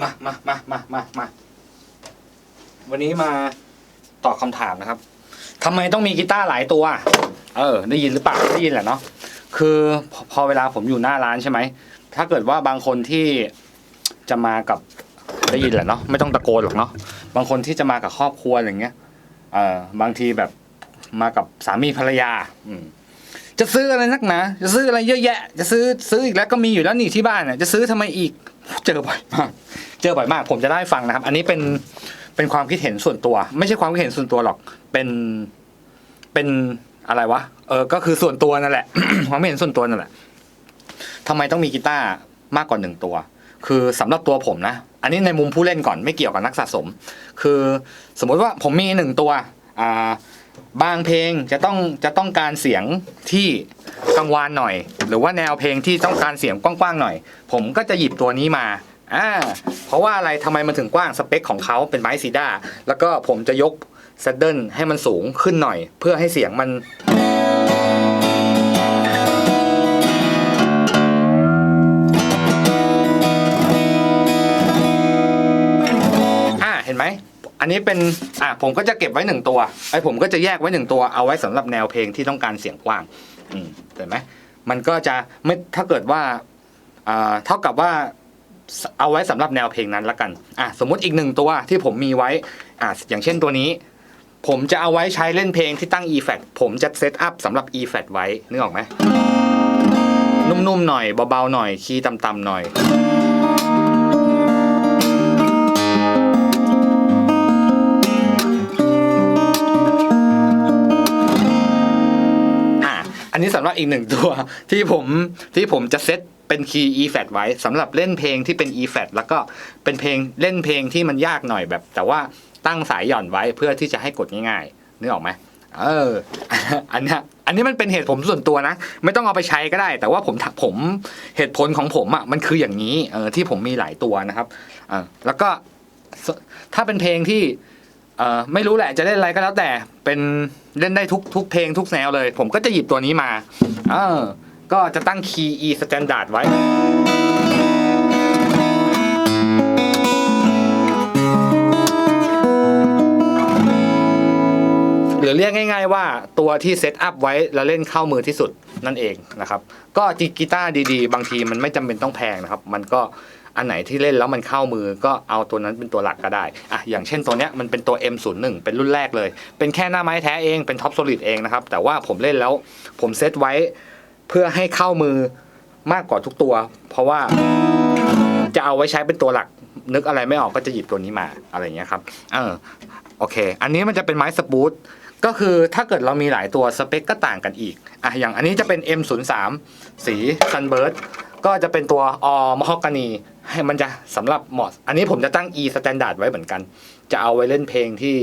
มามามามามามาวันนี้มาตอบคำถามนะครับทำไมต้องมีกีตาร์หลายตัว เออ ได้ยินหรือเปล่าได้ยินแหละเนาะคือพอพอเวลาผมอยู่หน้าร้านใช่ไหมถ้าเกิดว่าบางคนที่จะมากับได้ยินแหละเนาะไม่ต้องตะโกนหรอกเนาะบางคนที่จะมากับครอบครัวอะไรเงี้ยเออบางทีแบบมากับสามีภรรยา อืม จะซื้ออะไรนักหนาจะซื้ออะไรเยอะแยะ จะซื้อซื้ออีกแล้วก็มีอยู่แล้วนี่ที่บ้านน่ะจะซื้อทำไมอีกเจอบ่อยมาก เจอบ่อยมาก ผมจะได้ฟังนะครับ อันนี้เป็นเป็นความคิดเห็นส่วนตัว ไม่ใช่ความคิดเห็นส่วนตัวหรอก เป็นเป็นอะไรวะเออก็คือส่วนตัวนั่นแหละความเห็นส่วนตัวนั่นแหละทำไมต้องมีกีตาร์มากกว่าหนึ่งตัว คือสำหรับตัวผมนะ อันนี้ในมุมผู้เล่นก่อนไม่เกี่ยวกับนักสะสม คือสมมติว่าผมมีหนึ่งตัวอ่า บางเพลงจะต้องจะต้องการเสียงที่กังวานหน่อย หรือว่าแนวเพลงที่ต้องการเสียงกว้างๆหน่อย ผมก็จะหยิบตัวนี้มาอ่าเพราะว่าอะไรทำไมมันถึงกว้างสเปคของเขาเป็นไม้ซีด้าแล้วก็ผมจะยกแซดเดิลให้มันสูงขึ้นหน่อย เพื่อให้เสียงมัน อันนี้เป็นอ่าผมก็จะเก็บไว้หนึ่งตัวไอ้ผมก็จะแยกไว้หนึ่งตัวเอาไว้สำหรับแนวเพลงที่ต้องการเสียงกว้างอืมเห็นไหมมันก็จะไม่ถ้าเกิดว่าอ่าเท่ากับว่าเอาไว้สำหรับแนวเพลงนั้นละกันอะสมมุติอีกหนึ่งตัวที่ผมมีไว้อ่าอย่างเช่นตัวนี้ ผมจะเอาไว้ใช้เล่นเพลงที่ตั้ง e f a t ผมจะเซตอัพสำหรับ e f a t ไว้นึกออกไหมนุ่มๆหน่อยเบาๆหน่อยคีย์ต่ำๆหน่อย นนี้สำหรับอีกหนึ่งตัวที่ผมที่ผมจะเซตเป็นคีย์ e flat ไว้สำหรับเล่นเพลงที่เป็น e flat แล้วก็เป็นเพลงเล่นเพลงที่มันยากหน่อยแบบ แต่ว่าตั้งสายหย่อนไว้เพื่อที่จะให้กดง่ายๆนึกออกไหมเออ อันนี้อันนี้มันเป็นเหตุผลส่วนตัวนะ ไม่ต้องเอาไปใช้ก็ได้ แต่ว่าผมผมเหตุผลของผมอะมันคืออย่างนี้เออที่ผมมีหลายตัวนะครับเออแล้วก็ถ้าเป็นเพลงที่ เอ่อไม่รู้แหละจะเล่นอะไรก็แล้วแต่เป็นเล่นได้ทุกทุกเพลงทุกแนวเลย ผมก็จะหยิบตัวนี้มาเออก็จะตั้งคีย์ E standard ไว้หรือเรียกง่าย ๆ ว่าตัวที่เซตอัพไว้แล้วเล่นเข้ามือที่สุดนั่นเองนะครับ ก็จีกีตาร์ดีๆ บางทีมันไม่จำเป็นต้องแพงนะครับ มันก็ อันไหนที่เล่นแล้วมันเข้ามือก็เอาตัวนั้นเป็นตัวหลักก็ได้อะอย่างเช่นตัวเนี้ยมันเป็นตัว M01 เป็นรุ่นแรกเลย เป็นแค่หน้าไม้แท้เองเป็นท็อปโซลิดเองนะครับ แต่ว่าผมเล่นแล้วผมเซตไว้เพื่อให้เข้ามือมากกว่าทุกตัว เพราะว่าจะเอาไว้ใช้เป็นตัวหลัก นึกอะไรไม่ออกก็จะหยิบตัวนี้มาอะไรอย่างเงี้ยครับเออโอเค อันนี้มันจะเป็นไม้สปูตก็คือถ้าเกิดเรามีหลายตัวสเปคก็ต่างกันอีกอะอย่างอันนี้จะเป็น M03 สี Sunbird ก็จะเป็นตัวอมฮอกกานีให้มันจะสำหรับเหมาะ อันนี้ผมจะตั้ง E standard ไว้เหมือนกัน จะเอาไว้เล่นเพลงที่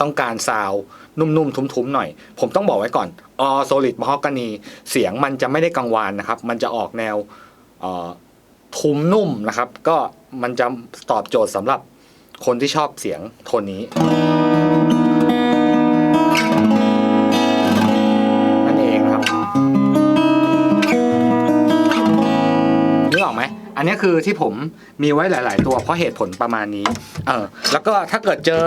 ต้องการซาวนุ่มๆ ทุ้มๆ หน่อย ผมต้องบอกไว้ก่อนอ solid mahogany เสียงมันจะไม่ได้กังวานนะครับ มันจะออกแนวทุ้มนุ่มนะครับ ก็มันจะตอบโจทย์สำหรับคนที่ชอบเสียงโทนนี้ คือที่ผมมีไว้หลาย ๆ ตัวเพราะเหตุผลประมาณนี้ เออ แล้วก็ถ้าเกิดเจอ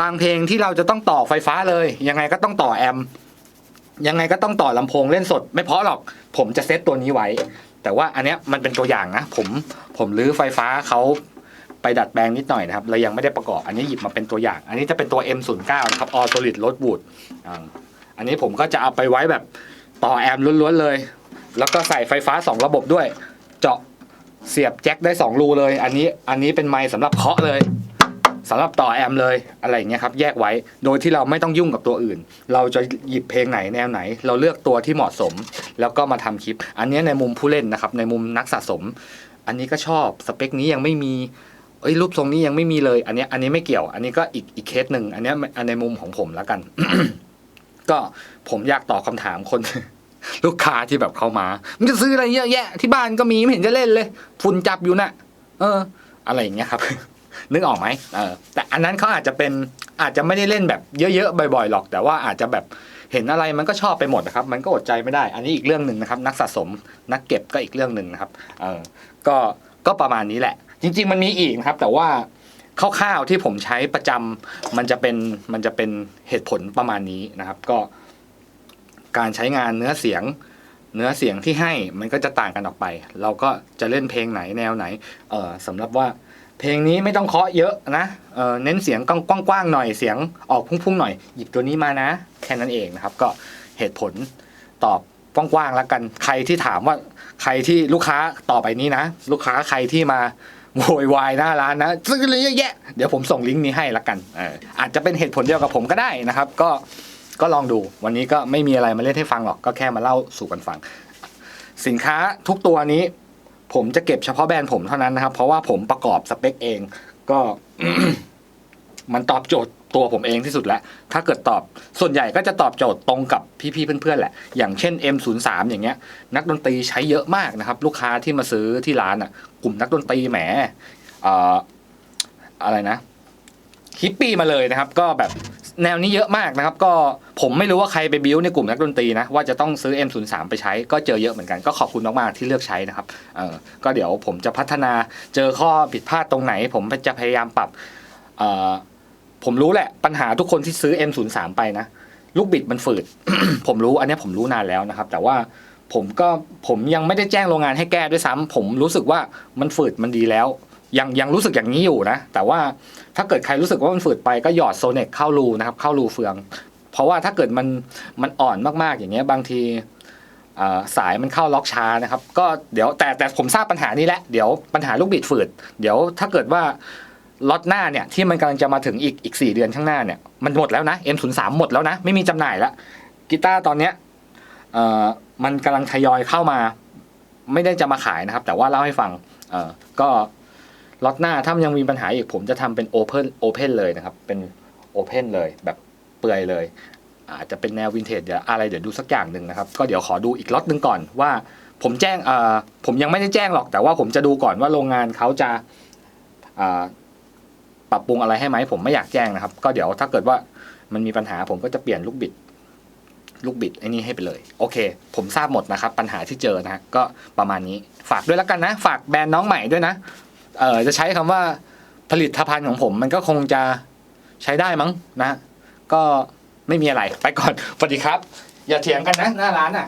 บางเพลงที่เราจะต้องต่อไฟฟ้าเลย ยังไงก็ต้องต่อแอม ยังไงก็ต้องต่อลำโพงเล่นสด ไม่เพราะหรอก ผมจะเซตตัวนี้ไว้ แต่ว่าอันเนี้ยมันเป็นตัวอย่างนะ ผม ผมรื้อไฟฟ้าเขาไปดัดแปลงนิดหน่อยนะครับ เรายังไม่ได้ประกอบ อันนี้หยิบมาเป็นตัวอย่าง อันนี้จะเป็นตัว M09 นะครับ All Solid Road Wood อันนี้ผมก็จะเอาไปไว้แบบต่อแอมล้วนๆเลย แล้วก็ใส่ไฟฟ้า 2 ระบบด้วย เจาะ เสียบแจ็คได้ 2 รูเลย อันนี้อันนี้เป็นไมค์สำหรับเคาะเลยสำหรับต่อแอมเลยอะไรอย่างเงี้ยครับแยกไว้โดยที่เราไม่ต้องยุ่งกับตัวอื่น เราจะหยิบเพลงไหนแนวไหน เราเลือกตัวที่เหมาะสม แล้วก็มาทำคลิป อันนี้ในมุมผู้เล่นนะครับในมุมนักสะสม อันนี้ก็ชอบสเปคนี้ยังไม่มีเอ้ยรูปทรงนี้ยังไม่มีเลย อันนี้อันนี้ไม่เกี่ยว อันนี้ก็อีกอีกเคสหนึ่งอันนี้อันในมุมของผมแล้วกัน ก็ผมอยากตอบคำถามคน ลูกค้าที่แบบเข้ามา มันจะซื้ออะไรเยอะแยะ ที่บ้านก็มีไม่เห็นจะเล่นเลย ฝุ่นจับอยู่น่ะ เออ อะไรอย่างเงี้ยครับ นึกออกไหมเออ แต่อันนั้นเขาอาจจะเป็นอาจจะไม่ได้เล่นแบบเยอะๆบ่อยๆหรอก แต่ว่าอาจจะแบบเห็นอะไรมันก็ชอบไปหมดนะครับ มันก็อดใจไม่ได้ อันนี้อีกเรื่องหนึ่งนะครับ นักสะสมนักเก็บก็อีกเรื่องหนึ่งนะครับ เออ ก็ก็ประมาณนี้แหละ จริง ๆ มันมีอีกนะครับ แต่ว่าคร่าวๆที่ผมใช้ประจำมันจะเป็นมันจะเป็นเหตุผลประมาณนี้นะครับ ก็ การใช้งานเนื้อเสียง เนื้อเสียงที่ให้มันก็จะต่างกันออกไป เราก็จะเล่นเพลงไหนแนวไหนเออสำหรับว่าเพลงนี้ไม่ต้องเคาะเยอะนะเออเน้นเสียงกว้างๆหน่อยเสียงออกพุ่งๆหน่อยหยิบตัวนี้มานะ แค่นั้นเองนะครับ ก็เหตุผลตอบกว้างๆแล้วกันใครที่ถามว่าใครที่ลูกค้าต่อไปนี้นะ ลูกค้าใครที่มาโวยวายหน้าร้านนะซื้อเลยเยอะแยะเดี๋ยวผมส่งลิงก์นี้ให้ละกันเอออาจจะเป็นเหตุผลเดียวกับผมก็ได้นะครับ ก็ ก็ลองดูวันนี้ก็ไม่มีอะไรมาเล่นให้ฟังหรอกก็แค่มาเล่าสู่กันฟัง สินค้าทุกตัวนี้ ผมจะเก็บเฉพาะแบรนด์ผมเท่านั้นนะครับ เพราะว่าผมประกอบสเปคเอง ก็มันตอบโจทย์ตัวผมเองที่สุดแล้ว ถ้าเกิดตอบส่วนใหญ่ก็จะตอบโจทย์ตรงกับพี่ๆเพื่อนๆแหละ อย่างเช่น M03 อย่างเงี้ย นักดนตรีใช้เยอะมากนะครับ ลูกค้าที่มาซื้อที่ร้านอะ กลุ่มนักดนตรีแหมอออะไรนะฮิปปี้มาเลยนะครับ ก็แบบ แนวนี้เยอะมากนะครับ ก็ผมไม่รู้ว่าใครไปบิวในกลุ่มนักดนตรีนะ ว่าจะต้องซื้อ M03 ไปใช้ก็เจอเยอะเหมือนกันก็ขอบคุณมากๆที่เลือกใช้นะครับเออก็เดี๋ยวผมจะพัฒนาเจอข้อผิดพลาดตรงไหน ผมจะพยายามปรับเออผมรู้แหละปัญหาทุกคนที่ซื้อ M03 ไปนะลูกบิดมันฝืด ผมรู้อันนี้ผมรู้นานแล้วนะครับ แต่ว่าผมก็ผมยังไม่ได้แจ้งโรงงานให้แก้ด้วยซ้ำผมรู้สึกว่ามันฝืดมันดีแล้ว ยังยังรู้สึกอย่างนี้อยู่นะ แต่ว่าถ้าเกิดใครรู้สึกว่ามันฝืดไปก็หยอดโซเน็กเข้ารูนะครับ เข้ารูเฟือง เพราะว่าถ้าเกิดมันมันอ่อนมากๆอย่างเงี้ยบางทีสายมันเข้าล็อกช้านะครับ ก็เดี๋ยวแต่แต่ผมทราบปัญหานี้แล้วเดี๋ยวปัญหาลูกบิดฝืด เดี๋ยวถ้าเกิดว่าล็อตหน้าเนี่ยที่มันกำลังจะมาถึงอีกอีกสี่เดือนข้างหน้าเนี่ยมันหมดแล้วนะ M03 หมดแล้วนะ ไม่มีจำหน่ายแล้วกีตาร์ตอนเนี้ยมันกำลังทยอยเข้ามา ไม่ได้จะมาขายนะครับ แต่ว่าเล่าให้ฟังก็ ล็อตหน้าถ้ามันยังมีปัญหาอีกผมจะทำเป็นโอเพนโอเพนเลยนะครับ เป็นโอเพนเลยแบบเปื่อยเลย อาจจะเป็นแนววินเทจเดี๋ยวอะไรเดี๋ยวดูสักอย่างหนึ่งนะครับ ก็เดี๋ยวขอดูอีกล็อตหนึ่งก่อนว่า ผมแจ้งเอ่อผมยังไม่ได้แจ้งหรอก แต่ว่าผมจะดูก่อนว่าโรงงานเขาจะปรับปรุงอะไรให้ไหมผมไม่อยากแจ้งนะครับ ก็เดี๋ยวถ้าเกิดว่ามันมีปัญหาผมก็จะเปลี่ยนลูกบิดลูกบิดไอ้นี่ให้ไปเลย โอเค ผมทราบหมดนะครับ ปัญหาที่เจอนะก็ประมาณนี้ฝากด้วยแล้วกันนะ ฝากแบรนด์น้องใหม่ด้วยนะ เออจะใช้คำว่าผลิตภัณฑ์ของผม มันก็คงจะใช้ได้มั้งนะ ก็ไม่มีอะไรไปก่อนสวัสดีครับ อย่าเถียงกันนะ หน้าร้านอะ